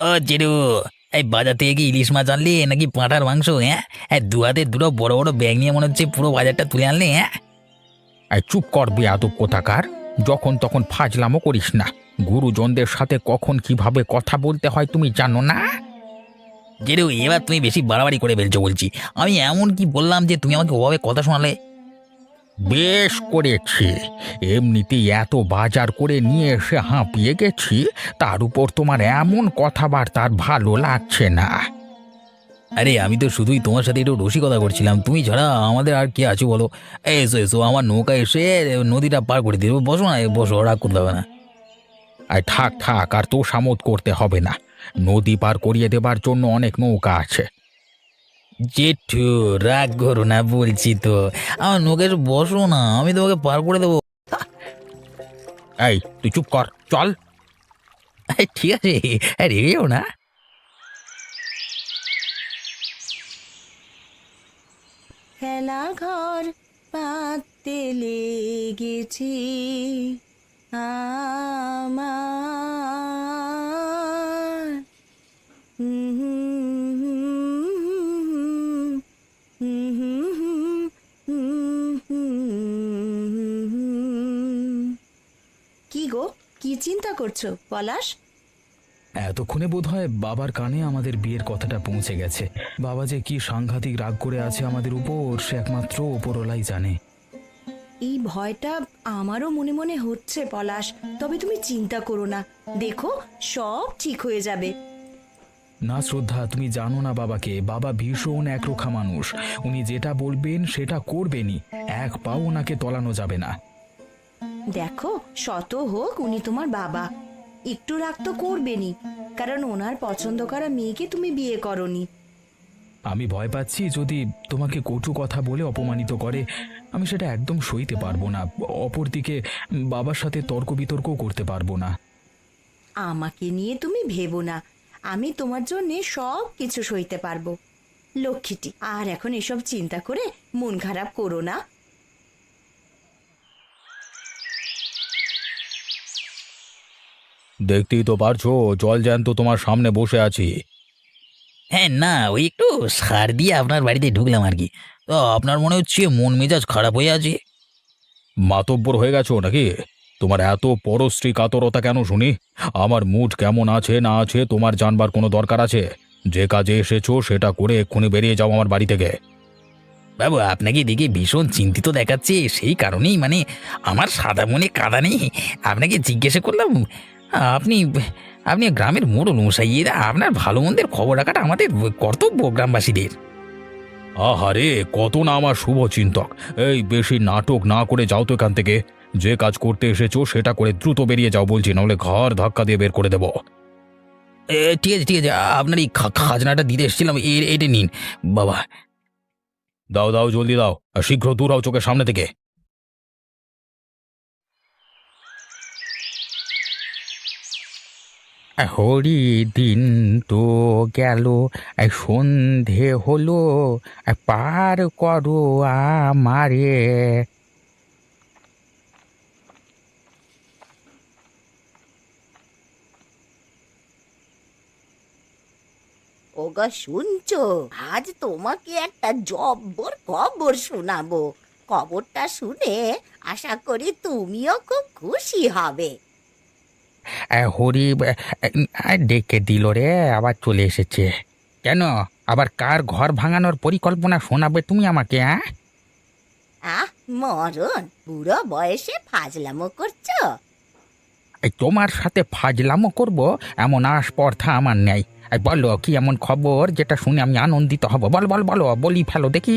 ও zero এই বাজার থেকে কি ইলিশ মাছ আনলি নাকি পাঁঠার মাংস হ্যাঁ? এই দু হাতে দুটো বড় বড় ব্যাগ নিয়ে মনে হচ্ছে পুরো বাজারটা তুলে আনলি হ্যাঁ? এই চুপ কর বেয়াদব কোথাকার যখন তখন ফাজলামো করিস না। গুরুজনদের সাথে কখন কীভাবে কথা বলতে হয় তুমি জানো না? জিরু এবার তুমি বেশি বাড়াবাড়ি করে ফেলছো বলছি। আমি এমন কি বললাম যে তুমি আমাকে ওভাবে কথা শোনালে? বেশ করেছি। এমনিতেই এত বাজার করে নিয়ে এসে হাঁপিয়ে গেছি তার উপর তোমার এমন কথাবার্তা আর ভালো লাগছে না। আরে আমি তো শুধুই তোমার সাথে একটু রসিকতা করছিলাম। তুমি ছাড়া আমাদের আর কি আছে বলো? এসো এসো আমার নৌকা এসে নদীটা পার করে দিবে বসো না বসো রাগ করতে হবে না। আর থাক থাক আর তো সামত করতে হবে না। নদী পার করিয়ে দেবার জন্য অনেক নৌকা আছে। জেঠু রাগ করো না বলছি তো। আমার নৌকা বসো না আমি তোমাকে পার করে দেবো। এই তুই চুপ কর চল। ঠিক আছে এই, রেগে যাও না। খেলা ঘর পাততে লেগেছি। আমার কি গো? কি চিন্তা করছ? পলাশ? এতক্ষণে বোধহয় বাবার কানে আমাদের বিয়ের কথাটা পৌঁছে গেছে। বাবা যে কি সাংঘাতিক রাগ করে আছে আমাদের উপর সে একমাত্র ওপরওয়ালাই জানে। এই ভয়টা আমারও মনে মনে হচ্ছে পলাশ। তবে তুমি চিন্তা করো না। দেখো সব ঠিক হয়ে যাবে। না শ্রদ্ধা তুমি জানো না বাবাকে। বাবা ভীষণ একরোখা মানুষ। উনি যেটা বলবেন সেটা করবেনই। এক পাও ওনাকে তলানো যাবে না। দেখো শত হোক উনি তোমার বাবা। একটু রাগ তো করবেনই কারণ ওনার পছন্দ করা মেয়েকে তুমি বিয়ে করনি। আমি ভয় পাচ্ছি যদি তোমাকে কটু কথা বলে অপমানিত করে। আমি সেটা একদম সইতে পারব না অপরদিকে বাবার সাথে তর্ক বিতর্কও করতে পারব না। আমাকে নিয়ে তুমি ভেবো না আমি তোমার জন্য সব কিছু সইতে পারব। লক্ষ্মীটি আর এখন এসব চিন্তা করে মন খারাপ করো না। দেখতেই তো পারছ জল জ্যান্ত তোমার সামনে বসে আছি। হ্যাঁ না ওই একটু সার দিয়ে আপনার বাড়িতে ঢুকলাম আর কি। তো আপনার মনে হচ্ছে মন মেজাজ খারাপ হয়ে আছে? মাতব্বর হয়ে গেছো নাকি? তোমার এত পরশ্রী কাতরতা কেন শুনি? আমার মুড কেমন আছে না আছে তোমার জানবার কোনো দরকার আছে? যে কাজে এসেছ সেটা করে এক্ষুনি বেরিয়ে যাও আমার বাড়ি থেকে। বাবু আপনাকে দেখে ভীষণ চিন্তিত দেখাচ্ছে সেই কারণেই মানে আমার সাদা মনে কাদা নেই। আপনাকে জিজ্ঞাসা করলাম আপনি আপনি গ্রামের মোড়ল মশাই এরা আপনার ভালো মন্দের খবর রাখাটা আমাদের কর্তব্য গ্রামবাসীদের। আহারে কত না আমার শুভ চিন্তক। এই বেশি নাটক না করে যাও তো এখান থেকে। যে কাজ করতে এসেছ সেটা করে দ্রুত বেরিয়ে যাও বলছি নাহলে ঘর ধাক্কা দিয়ে বের করে দেবো। এ, ঠিক আছে ঠিক আছে আপনার এই খাজনাটা দিতে এসেছিলাম এটা নিন। বাবা। দাও দাও জলদি দাও আর শীঘ্র দূর হও চোখের সামনে থেকে। হরি দিন তো গেল সন্ধে হলো পার করো আমারে। ওগো, শুনছো? আজ তোমাকে একটা জব্বর খবর শোনাবো। খবরটা শুনে আশা করি তুমিও খুব খুশি হবে। হরি ডেকে দিল রে আবার চলে এসেছে। কেন? আবার কার ঘর ভাঙানোর পরিকল্পনা শোনাবে তুমি আমাকে হ্যাঁ আহ মরণ বুড়ো বয়সে ফাজলামো করছ? এই তোমার সাথে ফাজলামো করব এমন আস্পর্ধা আমার নেই। এই বলো কি এমন খবর যেটা শুনে আমি আনন্দিত হব? বল বল বলো বলি ফেলো দেখি।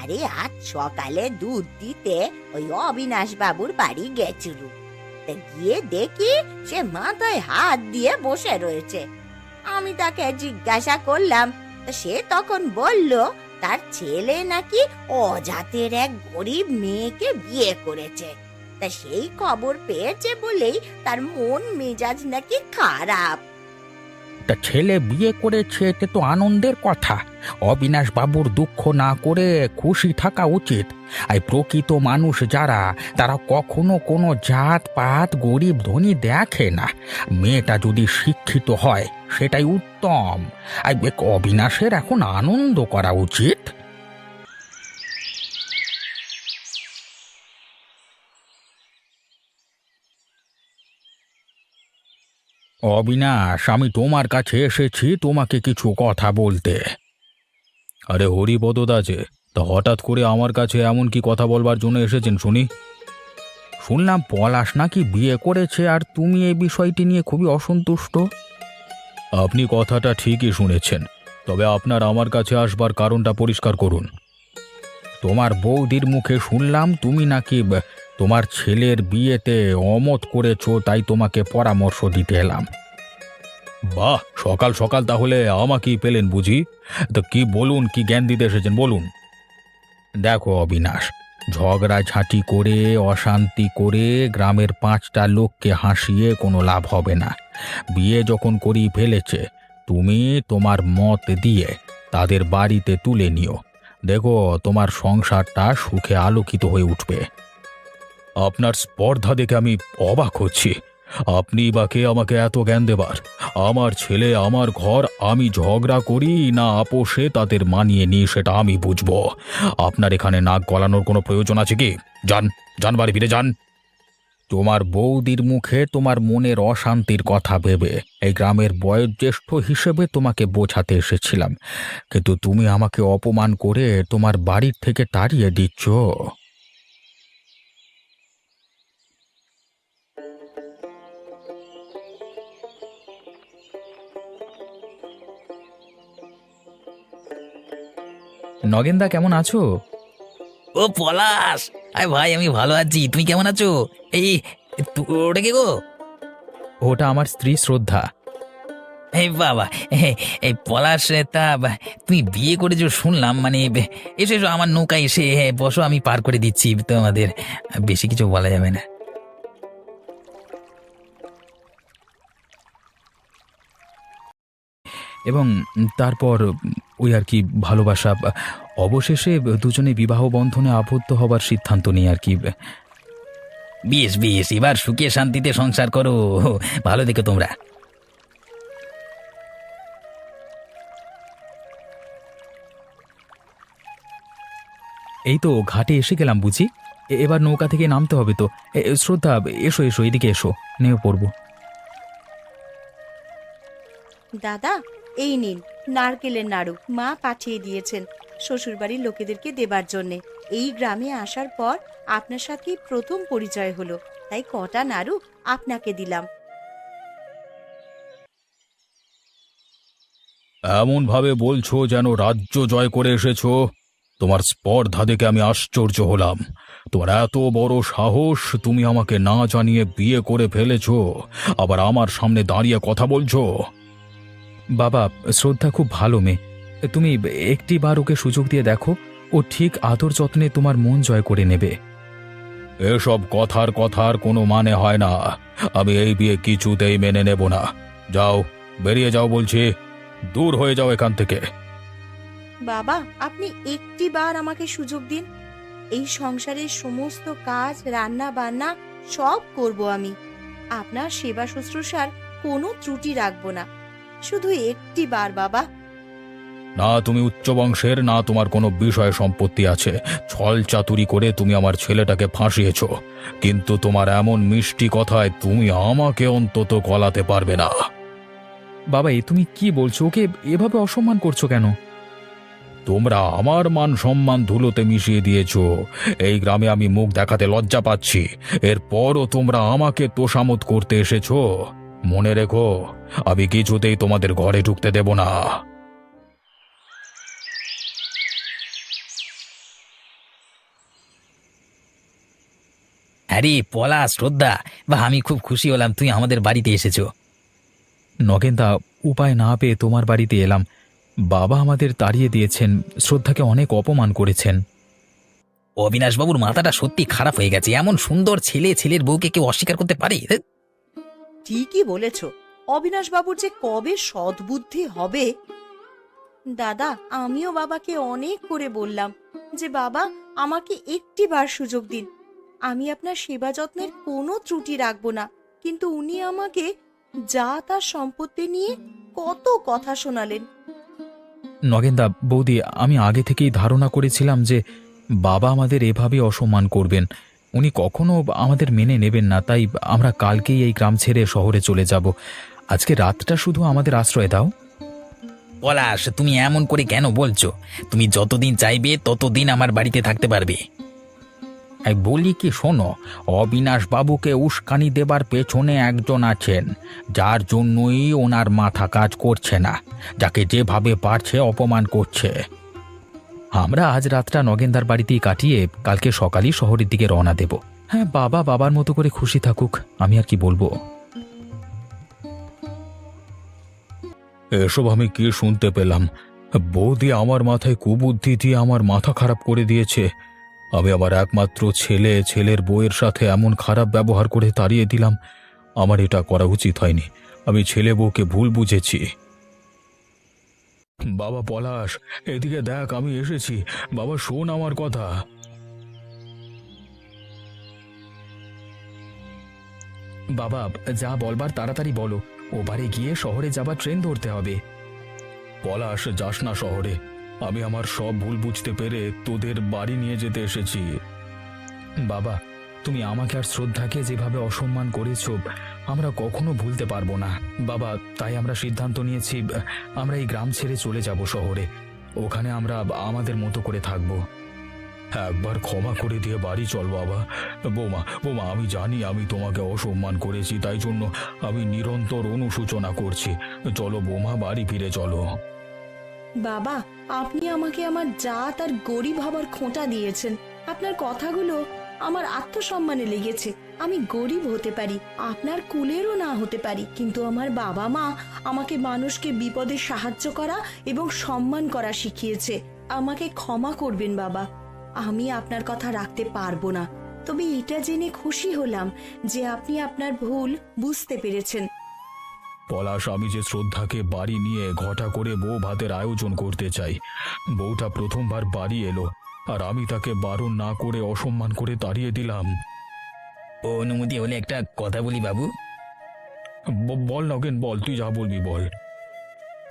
আরে আজ সকালে দুধ দিতে ওই অবিনাশ বাবুর বাড়ি গেছিল তা গিয়ে দেখি সে মাথায় হাত দিয়ে বসে রয়েছে। আমি তাকে জিজ্ঞাসা করলাম সে তখন বলল, তার ছেলে নাকি অজাতের এক গরিব মেয়েকে বিয়ে করেছে। তা সেই খবর পেয়েছে বলেই তার মন মেজাজ নাকি খারাপ। তা ছেলে বিয়ে করেছে, এতে তো আনন্দের কথা। অবিনাশ বাবুর দুঃখ না করে খুশি থাকা উচিত। আর প্রকৃত মানুষ যারা, তারা কখনো কোনো জাত, পাত, গরিব, ধনী দেখে না। মেয়েটা যদি শিক্ষিত হয়, সেটাই উত্তম। আর অবিনাশের এখন আনন্দ করা উচিত। অবিনাশ, আমি তোমার কাছে এসেছি তোমাকে কিছু কথা বলতে। আরে হরিপদ যে, তা হঠাৎ করে আমার কাছে এমন কি কথা বলবার জন্য এসেছেন শুনি। শুনলাম পলাশ নাকি বিয়ে করেছে আর তুমি এই বিষয়টি নিয়ে খুবই অসন্তুষ্ট। আপনি কথাটা ঠিকই শুনেছেন, তবে আপনার আমার কাছে আসবার কারণটা পরিষ্কার করুন। তোমার বৌদির মুখে শুনলাম তুমি নাকি তোমার ছেলের বিয়েতে অমত করেছ, তাই তোমাকে পরামর্শ দিতে এলাম। বাহ, সকাল সকাল তাহলে আমাকেই পেলেন বুঝি? তো কি বলুন, কি জ্ঞান দিতে এসেছেন, বলুন। দেখো অবিনাশ, ঝগড়া ঝাঁটি করে, অশান্তি করে গ্রামের পাঁচটা লোককে হাসিয়ে কোনো লাভ হবে না। বিয়ে যখন করিয়ে ফেলেছে, তুমি তোমার মত দিয়ে তাদের বাড়িতে তুলে নিও। দেখো তোমার সংসারটা সুখে আলোকিত হয়ে উঠবে। আপনার স্পর্ধা দেখে আমি অবাক হচ্ছি। আপনি বা কে আমাকে এত জ্ঞান দেবার? আমার ছেলে, আমার ঘর, আমি ঝগড়া করি না আপোষে তাদের মানিয়ে নিই সেটা আমি বুঝব। আপনার এখানে নাক গলানোর কোনো প্রয়োজন আছে কি? যান যান বাড়ি ফিরে যান। তোমার বৌদির মুখে তোমার মনের অশান্তির কথা ভেবে এই গ্রামের বয়োজ্যেষ্ঠ হিসেবে তোমাকে বোঝাতে এসেছিলাম। কিন্তু তুমি আমাকে অপমান করে তোমার বাড়ির থেকে তাড়িয়ে দিচ্ছ। নগেনদা কেমন আছো? ও পলাশ। আরে ভাই আমি ভালো আছি। তুমি কেমন আছো? এই তু- ওটা কে গো? ওটা আমার স্ত্রী শ্রদ্ধা। এই বাবা এই এই পলাশ তা বা- তুমি বিয়ে করেছ শুনলাম মানে বে- এসো এসো আমার নৌকা এসে হ্যাঁ, বসো আমি পার করে দিচ্ছি তোমাদের। বেশি কিছু বলা যাবে না। এবং তারপর ওই আর কি ভালোবাসা অবশেষে দুজনে বিবাহ বন্ধনে আবদ্ধ হবার সিদ্ধান্ত নিয়ে আর কি। বেশ বেশ এবার সুখে শান্তিতে সংসার করো। ভালো দেখো তোমরা। এই তো ঘাটে এসে গেলাম বুঝি। এবার নৌকা থেকে নামতে হবে তো। শ্রদ্ধা, এসো এসো, এদিকে এসো। নেমে পড়ব। দাদা, এই নিন। নারকেলের নাড়ু মা পাঠিয়ে দিয়েছেন শ্বশুরবাড়ির লোকেদেরকে দেবার জন্যে। এই গ্রামে আসার পর আপনার সাথে প্রথম পরিচয় হলো। তাই কটা নাড়ু আপনাকে দিলাম। এমন ভাবে বলছো যেন রাজ্য জয় করে এসেছ। তোমার স্পর্ধা দেখে আমি আশ্চর্য হলাম। তোমার এত বড় সাহস তুমি আমাকে না জানিয়ে বিয়ে করে ফেলেছো। আবার আমার সামনে দাঁড়িয়ে কথা বলছো। বাবা শ্রদ্ধা খুব ভালো মেয়ে। তুমি একটি বার ওকে সুযোগ দিয়ে দেখো ও ঠিক আদর যত্নে তোমার মন জয় করে নেবে। এসব কথার কথার কোনো মানে হয় না। আমি এই বিয়ে কিছুতেই মেনে নেব না। যাও বেরিয়ে যাও বলছি। দূর হয়ে যাও এখান থেকে। বাবা আপনি একটি বার আমাকে সুযোগ দিন। এই সংসারের সমস্ত কাজ রান্না বান্না সব করব আমি। আপনার সেবা শুশ্রূষার কোনো ত্রুটি রাখব না। শুধু একটি বার বাবা। না তুমি উচ্চ বংশের না তোমার কোনো বিষয় সম্পত্তি আছে। ছল চাতুরি করে তুমি আমার ছেলেটাকে ফাঁসিয়েছ। কিন্তু তোমার এমন মিষ্টি কথায় তুমি আমাকে অন্তত গলাতে পারবে না। বাবা এ তুমি কি বলছো? ওকে এভাবে অসম্মান করছ কেন? তোমরা আমার মান সম্মান ধুলোতে মিশিয়ে দিয়েছ। এই গ্রামে আমি মুখ দেখাতে লজ্জা পাচ্ছি। এরপরও তোমরা আমাকে তোষামত করতে এসেছ। মনে রেখো আমি কিছুতেই তোমাদের ঘরে ঢুকতে দেব না। আরে পলাশ শ্রদ্ধা বা আমি খুব খুশি হলাম তুই আমাদের বাড়িতে এসেছ। নগেনদা উপায় না পেয়ে তোমার বাড়িতে এলাম। বাবা আমাদের তাড়িয়ে দিয়েছেন শ্রদ্ধাকে অনেক অপমান করেছেন। অবিনাশবাবুর মাথাটা সত্যি খারাপ হয়ে গেছে এমন সুন্দর ছেলে ছেলের বউকে কেউ অস্বীকার করতে পারে। ঠিকই বলেছ। অবিনাশ বাবুর যে কবে সদ্বুদ্ধি হবে? দাদা, আমিও বাবাকে অনেক করে বললাম যে, বাবা, আমাকে একটি বার সুযোগ দিন। আমি আপনার সেবা যত্নের কোনো ত্রুটি রাখব না, কিন্তু উনি আমাকে যা তার সম্পত্তি নিয়ে কত কথা শোনালেন। নগেনদা, বৌদি, আমি আগে থেকেই ধারণা করেছিলাম যে, বাবা আমাদের এভাবে অসম্মান করবেন। উনি কখনো আমাদের মেনে নেবেন না তাই আমরা কালকেই এই গ্রাম ছেড়ে শহরে চলে যাব। আজকে রাতটা শুধু আমাদের আশ্রয় দাও। পলাশ তুমি এমন করে কেন বলছো? তুমি যতদিন চাইবে ততদিন আমার বাড়িতে থাকতে পারবে। এই বলি কি শোনো অবিনাশ বাবুকে উস্কানি দেবার পেছনে একজন আছেন যার জন্যই ওনার মাথা কাজ করছে না যাকে যেভাবে পারছে অপমান করছে। আমরা আজ রাতটা নগেনদার বাড়িতেই কাটিয়ে কালকে সকালেই শহরের দিকে রওনা দেব। হ্যাঁ বাবা বাবার মতো করে খুশি থাকুক, আমি আর কি বলব? এসব আমি কি শুনতে পেলাম? বৌদি আমার মাথায় কুবুদ্ধি দিয়ে আমার মাথা খারাপ করে দিয়েছে। আমি আমার একমাত্র ছেলে, ছেলের বউয়ের সাথে এমন খারাপ ব্যবহার করে তাড়িয়ে দিলাম। আমার এটা করা উচিত হয়নি। আমি ছেলে বউকে ভুল বুঝেছি। বাবা পলাশ, এদিকে দেখ, আমি এসেছি। বাবা, শোন আমার কথা। বাবা, যা বলবার তাড়াতাড়ি বলো। ওপারে গিয়ে শহরে যাবার ট্রেন ধরতে হবে। পলাশ, যাস না শহরে। আমি আমার সব ভুল বুঝতে পেরে তোদের বাড়ি নিয়ে যেতে এসেছি। বাবা তুমি আমাকে আর শ্রদ্ধাকে যেভাবে অসম্মান করেছ, আমরা কখনো ভুলতে পারব না। বাবা, তাই আমরা সিদ্ধান্ত নিয়েছি, আমরা এই গ্রাম ছেড়ে চলে যাব শহরে। ওখানে আমরা আমাদের মতো করে থাকব। একবার ক্ষমা করে দিয়ে বাড়ি চল, বাবা। বোমা বোমা, আমি জানি আমি তোমাকে অসম্মান করেছি, তাই জন্য আমি নিরন্তর অনুশোচনা করছি। চলো বোমা, বাড়ি ফিরে চলো। বাবা, আপনি আমাকে আমার জাত আর গরিব হবার খোঁটা দিয়েছেন। আপনার কথাগুলো আমার আত্মসম্মানে লেগেছে। আমি গরিব হতে পারি, আপনার কুলেরও না হতে পারি, কিন্তু আমার বাবা মা আমাকে মানুষকে বিপদে সাহায্য করা এবং সম্মান করা শিখিয়েছে। আমাকে ক্ষমা করবেন বাবা, আমি আপনার কথা রাখতে পারব না। তবে এটা জেনে খুশি হলাম যে আপনি আপনার ভুল বুঝতে পেরেছেন। পলাশ, আমি যে শ্রদ্ধাকে বাড়ি নিয়ে ঘটা করে বউ ভাতের আয়োজন করতে চাই, বউটা প্রথমবার বাড়ি এলো। আর আমি তাকে বারণ না করে অসম্মান করে তাড়িয়ে দিলাম। ও অনুমতি হলে একটা কথা বলি বাবু। ব- বল নগেন বল তুই যা বলবি বল।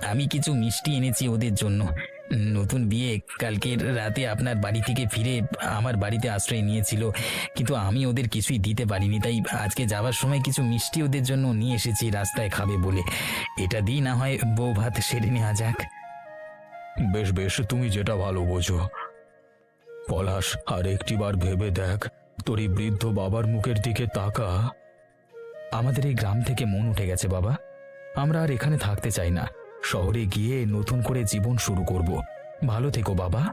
আমি কিছু মিষ্টি এনেছি ওদের জন্য। নতুন বিয়ে কালকের রাতে আপনার বাড়ি থেকে ফিরে আমার বাড়িতে আশ্রয় নিয়েছিল কিন্তু আমি ওদের কিছুই দিতে পারিনি তাই আজকে যাওয়ার সময় কিছু মিষ্টি ওদের জন্য নিয়ে এসেছি রাস্তায় খাবে বলে। এটা দিই না হয় বউ ভাত সেরে নেওয়া যাক। বেশ বেশ তুমি যেটা ভালো বোঝো। পলাশ, আর একটিবার ভেবে দেখ, তোর এই বৃদ্ধ বাবার মুখের দিকে তাকা। আমাদের এই গ্রাম থেকে মন উঠে গেছে, বাবা। আমরা আর এখানে থাকতে চাই না। শহরে গিয়ে নতুন করে জীবন শুরু করব। ভালো থেকো, বাবা।